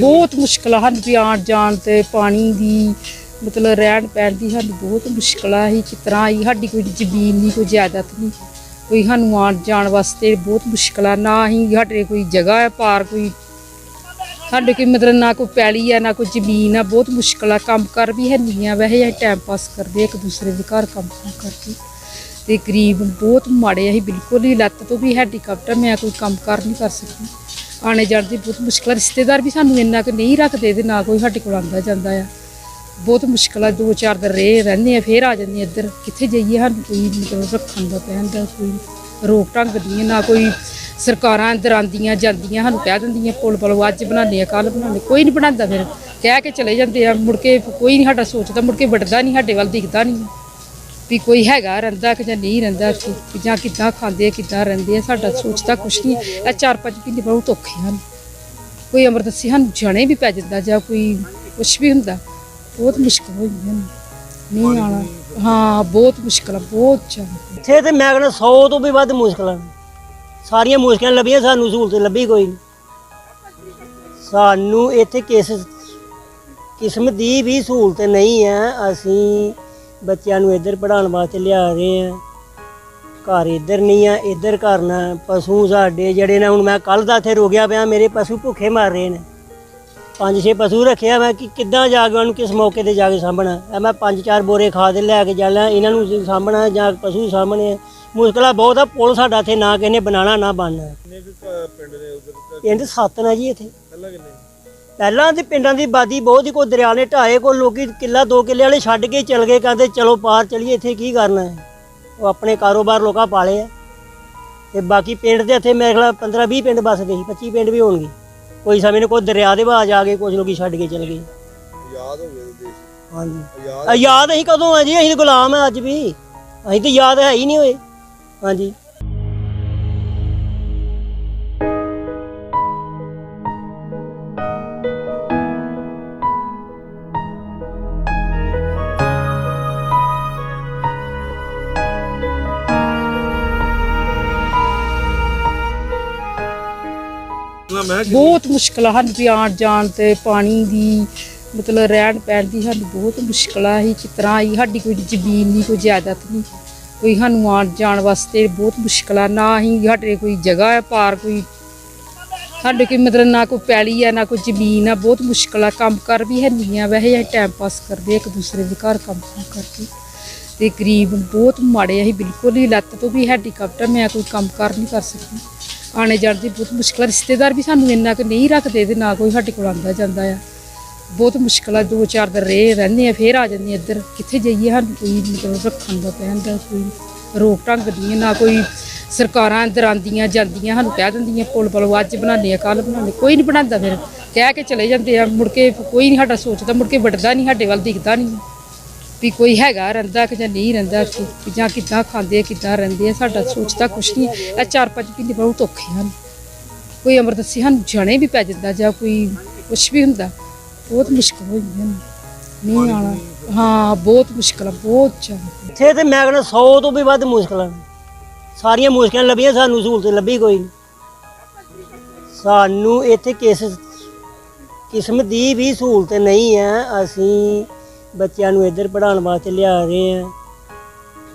ਬਹੁਤ ਮੁਸ਼ਕਲ ਆ ਵੀ ਆਉਣ ਜਾਣ ਤੇ ਪਾਣੀ ਦੀ ਮਤਲਬ ਰਹਿਣ ਪੈਣ ਦੀ ਸਾਨੂੰ ਬਹੁਤ ਮੁਸ਼ਕਲ ਆ, ਅਸੀਂ ਆਈ, ਸਾਡੀ ਕੋਈ ਜ਼ਮੀਨ ਨਹੀਂ ਕੋਈ ਜਾਇਦਾਦ ਨਹੀਂ। ਕੋਈ ਸਾਨੂੰ ਆਉਣ ਜਾਣ ਵਾਸਤੇ ਬਹੁਤ ਮੁਸ਼ਕਲ ਆ, ਨਾ ਹੀ ਸਾਡੇ ਕੋਈ ਜਗ੍ਹਾ ਹੈ ਪਾਰ ਕੋਈ ਸਾਡੇ ਕੋਈ ਮਤਲਬ ਨਾ ਕੋਈ ਪੈਲੀ ਆ, ਨਾ ਕੋਈ ਜ਼ਮੀਨ ਆ, ਬਹੁਤ ਮੁਸ਼ਕਲ ਆ, ਕੰਮ ਕਰ ਵੀ ਹੈ ਨਹੀਂ ਆ, ਵੈਸੇ ਅਸੀਂ ਟਾਈਮ ਪਾਸ ਕਰਦੇ ਇੱਕ ਦੂਸਰੇ ਦੇ ਘਰ ਕੰਮ ਕਰਕੇ। ਤੇ ਗਰੀਬ ਬਹੁਤ ਮਾੜੇ ਆ, ਅਸੀਂ ਬਿਲਕੁਲ ਹੀ ਲੱਤ ਤੋਂ ਵੀ ਹੈਡੀਕਾਪਟਰ ਮੈਂ ਕੋਈ ਕੰਮ ਕਰ ਨਹੀਂ ਕਰ ਸਕਦੀ। ਆਣੇ ਜਾਣ ਦੀ ਬਹੁਤ ਮੁਸ਼ਕਲ ਆ। ਰਿਸ਼ਤੇਦਾਰ ਵੀ ਸਾਨੂੰ ਇੰਨਾ ਕੁ ਨਹੀਂ ਰੱਖਦੇ ਤੇ ਨਾ ਕੋਈ ਸਾਡੇ ਕੋਲ ਆਉਂਦਾ ਜਾਂਦਾ ਆ। ਬਹੁਤ ਮੁਸ਼ਕਲ ਆ ਦੋ ਚਾਰ ਦਿਨ ਰਹੇ ਰਹਿੰਦੇ ਆ ਫੇਰ ਆ ਜਾਂਦੇ ਇੱਧਰ। ਕਿੱਥੇ ਜਾਈਏ ਸਾਨੂੰ ਕੋਈ ਮਤਲਬ ਰੱਖਣ ਦਾ ਪੈਣ ਦਾ ਕੋਈ ਰੋਕ ਢੰਗ ਨਹੀਂ ਹੈ, ਨਾ ਕੋਈ ਸਰਕਾਰਾਂ ਅੰਦਰ ਆਉਂਦੀਆਂ ਜਾਂਦੀਆਂ ਸਾਨੂੰ ਕਹਿ ਦਿੰਦੀਆਂ ਪੁਲ ਪਲੋ ਅੱਜ ਬਣਾਉਂਦੇ ਆ ਕੱਲ ਬਣਾਉਂਦੇ ਕੋਈ ਨਹੀਂ ਬਣਾਉਂਦਾ ਫਿਰ। ਕਹਿ ਕੇ ਚਲੇ ਜਾਂਦੇ ਆ ਮੁੜ ਕੇ ਕੋਈ ਨਹੀਂ ਸਾਡਾ ਸੋਚਦਾ ਮੁੜ ਕੇ ਵੜਦਾ ਨਹੀਂ ਸਾਡੇ ਵੱਲ ਦਿਖਦਾ ਨਹੀਂ। ਵੀ ਕੋਈ ਹੈਗਾ ਰਹਿੰਦਾ ਕਿ ਜਾਂ ਨਹੀਂ ਰਹਿੰਦਾ ਇੱਥੇ ਜਾਂ ਕਿੱਦਾਂ ਖਾਂਦੇ ਆ, ਕਿੱਦਾਂ ਰਹਿੰਦੇ ਆ, ਸਾਡਾ ਸੋਚਦਾ ਕੁਛ ਨਹੀਂ। ਇਹ ਚਾਰ ਪੰਜ ਮਹੀਨੇ ਬਹੁਤ ਔਖੇ ਹਨ। ਕੋਈ ਅਮਰਦਸੀ ਸਾਨੂੰ ਜਾਣੇ ਵੀ ਪੈ ਜਾਂਦਾ ਜਾਂ ਕੋਈ ਕੁਛ ਵੀ ਹੁੰਦਾ, ਬਹੁਤ ਮੁਸ਼ਕਲ ਹੋ ਜਾਂਦੀ ਹਨ ਨਹੀਂ ਆਣਾ ਹਾਂ, ਬਹੁਤ ਮੁਸ਼ਕਲ ਆ, ਬਹੁਤ ਜ਼ਿਆਦਾ। ਇੱਥੇ ਤੇ ਮੈਂ ਕਹਿੰਦਾ 100 ਤੋਂ ਵੀ ਵੱਧ ਮੁਸ਼ਕਲਾਂ ਨੇ। ਸਾਰੀਆਂ ਮੁਸ਼ਕਲਾਂ ਲੱਭੀਆਂ, ਸਾਨੂੰ ਸਹੂਲਤ ਲੱਭੀ ਕੋਈ ਨਹੀਂ। ਸਾਨੂੰ ਇੱਥੇ ਕਿਸ ਕਿਸਮ ਦੀ ਵੀ ਸਹੂਲਤ ਨਹੀਂ ਹੈ, ਅਸੀਂ ਬੱਚਿਆਂ ਨੂੰ ਇੱਧਰ ਪੜਾਉਣ ਵਾਸਤੇ ਲਿਆ ਰਹੇ ਹਾਂ ਘਰ ਇੱਧਰ ਨਹੀਂ ਆ ਇੱਧਰ ਕਰਨਾ ਪਸ਼ੂ ਸਾਡੇ ਜਿਹੜੇ ਨੇ ਹੁਣ ਮੈਂ ਕੱਲ ਦਾ ਇੱਥੇ ਰੋਗਿਆ ਪਿਆ ਮੇਰੇ ਪਸ਼ੂ ਭੁੱਖੇ ਮਰ ਰਹੇ ਨੇ। ਪੰਜ ਛੇ ਪਸ਼ੂ ਰੱਖਿਆ ਮੈਂ ਕਿ ਕਿੱਦਾਂ ਜਾ ਕੇ ਉਹਨੂੰ ਕਿਸ ਮੌਕੇ ਤੇ ਜਾ ਕੇ ਸਾਂਭਣਾ। ਇਹ ਮੈਂ ਪੰਜ ਚਾਰ ਬੋਰੇ ਖਾਦ ਲੈ ਕੇ ਜਾਣਾ ਇਹਨਾਂ ਨੂੰ ਸਾਂਭਣਾ ਜਾਂ ਪਸ਼ੂ ਸਾਂਭਣੇ ਮੁਸ਼ਕਲਾਂ ਬਹੁਤ ਆ ਪੁਲ ਸਾਡਾ ਇੱਥੇ ਨਾ ਕਿਸੇ ਨੇ ਬਣਾਉਣਾ ਨਾ ਬਣਨਾ। ਪਿੰਡ ਨੇ ਉਧਰ? ਪਿੰਡ ਸੱਤ ਨਾ ਜੀ ਇੱਥੇ। ਪਹਿਲਾਂ ਕਿੰਨੇ? ਪਹਿਲਾਂ ਤੇ ਪਿੰਡਾਂ ਦੀ ਆਬਾਦੀ ਬਹੁਤ ਹੀ ਕੋਈ ਦਰਿਆ ਨੇ ਢਾਏ ਕੋਈ ਲੋਕੀ ਕਿੱਲਾ ਦੋ ਕਿੱਲੇ ਵਾਲੇ ਛੱਡ ਕੇ ਚਲ ਗਏ ਕਹਿੰਦੇ ਚਲੋ ਪਾਰ ਚਲੀਏ ਇੱਥੇ ਕੀ ਕਰਨਾ ਹੈ? ਉਹ ਆਪਣੇ ਕਾਰੋਬਾਰ ਲੋਕਾਂ ਪਾਲੇ ਆ। ਤੇ ਬਾਕੀ ਪਿੰਡ ਦੇ ਇੱਥੇ ਮੇਰੇ ਖਿਆਲ 15 20 ਪਿੰਡ ਬਸਦੇ ਸੀ 25 ਪਿੰਡ ਵੀ ਹੋਣਗੇ। ਕੋਈ ਸਮੇਂ ਨੂੰ ਕੋਈ ਦਰਿਆ ਦੇ ਬਾਜ ਆ ਗਏ ਕੁਝ ਲੋਕੀ ਛੱਡ ਕੇ ਚਲ ਗਏ। ਯਾਦ ਹੋ ਗਏ ਦੇਸ਼ ਹਾਂਜੀ। ਯਾਦ ਅਸੀਂ ਕਦੋਂ ਆ ਜੀ? ਅਸੀਂ ਗੁਲਾਮ ਆ ਅੱਜ ਵੀ। ਅਸੀਂ ਤਾਂ ਯਾਦ ਹੈ ਹੀ ਨਹੀਂ ਹੋਏ। ਹਾਂਜੀ। ਨਾ ਮੈਂ ਕਿ ਬਹੁਤ ਮੁਸ਼ਕਲ ਆ ਸਾਨੂੰ ਵੀ ਆਉਣ ਜਾਣ ਤੇ ਪਾਣੀ ਦੀ, ਮਤਲਬ ਰਹਿਣ ਪੈਣ ਦੀ ਸਾਨੂੰ ਬਹੁਤ ਮੁਸ਼ਕਲ ਆ ਅਸੀਂ ਆਈ ਸਾਡੀ ਕੋਈ ਜ਼ਮੀਨ ਨਹੀਂ ਕੋਈ ਜਾਇਦਾਦ ਨਹੀਂ। ਕੋਈ ਸਾਨੂੰ ਆਉਣ ਜਾਣ ਵਾਸਤੇ ਬਹੁਤ ਮੁਸ਼ਕਲ ਆ ਨਾ ਹੀ ਸਾਡੇ ਕੋਈ ਜਗ੍ਹਾ ਹੈ, ਪਾਰ ਕੋਈ, ਸਾਡੇ ਕੋਈ ਮਤਲਬ ਨਾ ਕੋਈ ਪੈਲੀ ਆ ਨਾ ਕੋਈ ਜ਼ਮੀਨ ਆ ਬਹੁਤ ਮੁਸ਼ਕਲ। ਆ ਕੰਮ ਕਰ ਵੀ ਹੈ ਨਹੀਂ ਆ ਵੈਸੇ ਅਸੀਂ ਟਾਈਮ ਪਾਸ ਕਰਦੇ, ਇੱਕ ਦੂਸਰੇ ਦੇ ਘਰ ਕੰਮ ਕੁਮ ਕਰਕੇ। ਤੇ ਗਰੀਬ ਬਹੁਤ ਮਾੜੇ ਅਸੀਂ ਬਿਲਕੁਲ ਹੀ ਲੱਤ ਤੋਂ ਵੀ ਹੈਡੀਕਾਪਟਰ ਮੈਂ ਕੋਈ ਕੰਮ ਕਰ ਨਹੀਂ ਕਰ ਸਕਦੀ। ਆਣੇ ਜਾਣ ਦੀ ਬਹੁਤ ਮੁਸ਼ਕਲ ਆ। ਰਿਸ਼ਤੇਦਾਰ ਵੀ ਸਾਨੂੰ ਇੰਨਾ ਕੁ ਨਹੀਂ ਰੱਖਦੇ ਤੇ ਨਾ ਕੋਈ ਸਾਡੇ ਕੋਲ ਆਉਂਦਾ ਜਾਂਦਾ ਆ। ਬਹੁਤ ਮੁਸ਼ਕਲ ਆ ਦੋ ਚਾਰ ਦਿਨ ਰਹੇ ਰਹਿੰਦੇ ਆ ਫੇਰ ਆ ਜਾਂਦੇ ਇੱਧਰ। ਕਿੱਥੇ ਜਾਈਏ ਸਾਨੂੰ ਕੋਈ ਮਤਲਬ ਰੱਖਣ ਦਾ ਪੈਣ ਦਾ ਕੋਈ ਰੋਕ ਢੰਗ ਨਹੀਂ ਹੈ, ਨਾ ਕੋਈ ਸਰਕਾਰਾਂ ਅੰਦਰ ਆਉਂਦੀਆਂ ਜਾਂਦੀਆਂ ਸਾਨੂੰ ਕਹਿ ਦਿੰਦੀਆਂ ਪੁਲ ਪੁਲ ਅੱਜ ਬਣਾਉਂਦੇ ਆ ਕੱਲ ਬਣਾਉਂਦੇ ਕੋਈ ਨਹੀਂ ਬਣਾਉਂਦਾ ਫਿਰ। ਕਹਿ ਕੇ ਚਲੇ ਜਾਂਦੇ ਆ ਮੁੜ ਕੇ ਕੋਈ ਨਹੀਂ ਸਾਡਾ ਸੋਚਦਾ ਮੁੜ ਕੇ ਵੜਦਾ ਨਹੀਂ ਸਾਡੇ ਵੱਲ ਦਿਖਦਾ ਨਹੀਂ। ਵੀ ਕੋਈ ਹੈਗਾ ਰਹਿੰਦਾ ਕਿ ਜਾਂ ਨਹੀਂ ਰਹਿੰਦਾ ਵੀ ਜਾਂ ਕਿੱਦਾਂ ਖਾਂਦੇ ਕਿੱਦਾਂ ਰਹਿੰਦੇ ਆ ਸਾਡਾ ਸੋਚਦਾ ਕੁਛ ਨਹੀਂ। ਇਹ ਚਾਰ ਪੰਜ ਮਹੀਨੇ ਬਹੁਤ ਔਖੇ ਹਨ। ਕੋਈ ਅਮਰਦਸੀ ਸਾਨੂੰ ਜਾਣੇ ਵੀ ਪੈ ਜਾਂਦਾ ਜਾਂ ਕੋਈ ਕੁਛ ਵੀ ਹੁੰਦਾ ਬਹੁਤ ਮੁਸ਼ਕਲ ਹੋ ਜਾਂਦੀ ਹਨ ਨਹੀਂ ਆਣਾ ਹਾਂ। ਬਹੁਤ ਮੁਸ਼ਕਲ ਆ ਬਹੁਤ ਜ਼ਿਆਦਾ। ਇੱਥੇ ਤੇ ਮੈਂ ਕਹਿੰਦਾ 100 ਤੋਂ ਵੀ ਵੱਧ ਮੁਸ਼ਕਲਾਂ। ਸਾਰੀਆਂ ਮੁਸ਼ਕਲਾਂ ਲੱਭੀਆਂ ਸਾਨੂੰ ਸਹੂਲਤ ਲੱਭੀ ਕੋਈ। ਨਹੀਂ ਸਾਨੂੰ ਇੱਥੇ ਕਿਸ ਕਿਸਮ ਦੀ ਵੀ ਸਹੂਲਤ ਨਹੀਂ ਹੈ ਅਸੀਂ ਬੱਚਿਆਂ ਨੂੰ ਇੱਧਰ ਪੜਾਉਣ ਵਾਸਤੇ ਲਿਆ ਰਹੇ ਹਾਂ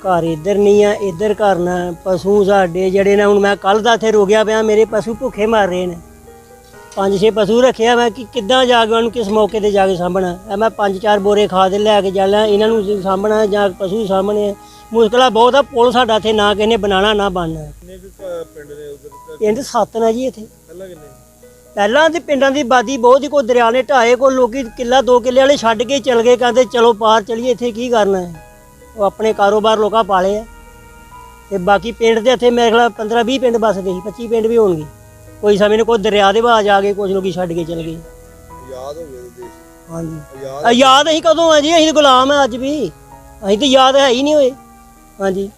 ਘਰ ਇੱਧਰ ਨਹੀਂ ਆ ਇੱਧਰ ਕਰਨਾ ਪਸ਼ੂ ਸਾਡੇ ਜਿਹੜੇ ਨੇ ਹੁਣ ਮੈਂ ਕੱਲ ਦਾ ਇੱਥੇ ਰੋਗਿਆ ਪਿਆ ਮੇਰੇ ਪਸ਼ੂ ਭੁੱਖੇ ਮਰ ਰਹੇ ਨੇ। ਪੰਜ ਛੇ ਪਸ਼ੂ ਰੱਖਿਆ ਮੈਂ ਕਿ ਕਿੱਦਾਂ ਜਾ ਕੇ ਉਹਨੂੰ ਕਿਸ ਮੌਕੇ ਤੇ ਜਾ ਕੇ ਸਾਂਭਣਾ। ਇਹ ਮੈਂ ਪੰਜ ਚਾਰ ਬੋਰੇ ਖਾਦ ਲੈ ਕੇ ਜਾਣਾ ਇਹਨਾਂ ਨੂੰ ਸਾਂਭਣਾ ਜਾਂ ਪਸ਼ੂ ਸਾਂਭਣੇ ਮੁਸ਼ਕਲਾਂ ਬਹੁਤ ਆ ਪੁਲ ਸਾਡਾ ਇੱਥੇ ਨਾ ਕਿਸੇ ਨੇ ਬਣਾਉਣਾ ਨਾ ਬਣਨਾ। ਪਿੰਡ ਨੇ ਉਧਰ? ਪਿੰਡ ਸੱਤ ਨਾ ਜੀ ਇੱਥੇ। ਪਹਿਲਾਂ ਕਿੰਨੇ? ਪਹਿਲਾਂ ਤੇ ਪਿੰਡਾਂ ਦੀ ਆਬਾਦੀ ਬਹੁਤ ਹੀ ਕੋਈ ਦਰਿਆ ਨੇ ਢਾਏ ਕੋਈ ਲੋਕੀ ਕਿੱਲਾ ਦੋ ਕਿੱਲੇ ਵਾਲੇ ਛੱਡ ਕੇ ਚਲ ਗਏ ਕਹਿੰਦੇ ਚਲੋ ਪਾਰ ਚਲੀਏ ਇੱਥੇ ਕੀ ਕਰਨਾ ਹੈ? ਉਹ ਆਪਣੇ ਕਾਰੋਬਾਰ ਲੋਕਾਂ ਪਾਲੇ ਆ। ਤੇ ਬਾਕੀ ਪਿੰਡ ਦੇ ਇੱਥੇ ਮੇਰੇ ਖਿਆਲ 15 20 ਪਿੰਡ ਬਸਦੇ ਸੀ 25 ਪਿੰਡ ਵੀ ਹੋਣਗੇ। ਕੋਈ ਸਮੇਂ ਨੂੰ ਕੋਈ ਦਰਿਆ ਦੇ ਬਾਜ ਆ ਗਏ ਕੁਝ ਲੋਕੀ ਛੱਡ ਕੇ ਚਲ ਗਏ। ਯਾਦ ਹੋ ਗਏ ਦੇਸ਼ ਹਾਂਜੀ। ਯਾਦ ਅਸੀਂ ਕਦੋਂ ਆ ਜੀ? ਅਸੀਂ ਗੁਲਾਮ ਆ ਅੱਜ ਵੀ। ਅਸੀਂ ਤਾਂ ਯਾਦ ਹੈ ਹੀ ਨਹੀਂ ਹੋਏ। ਹਾਂਜੀ।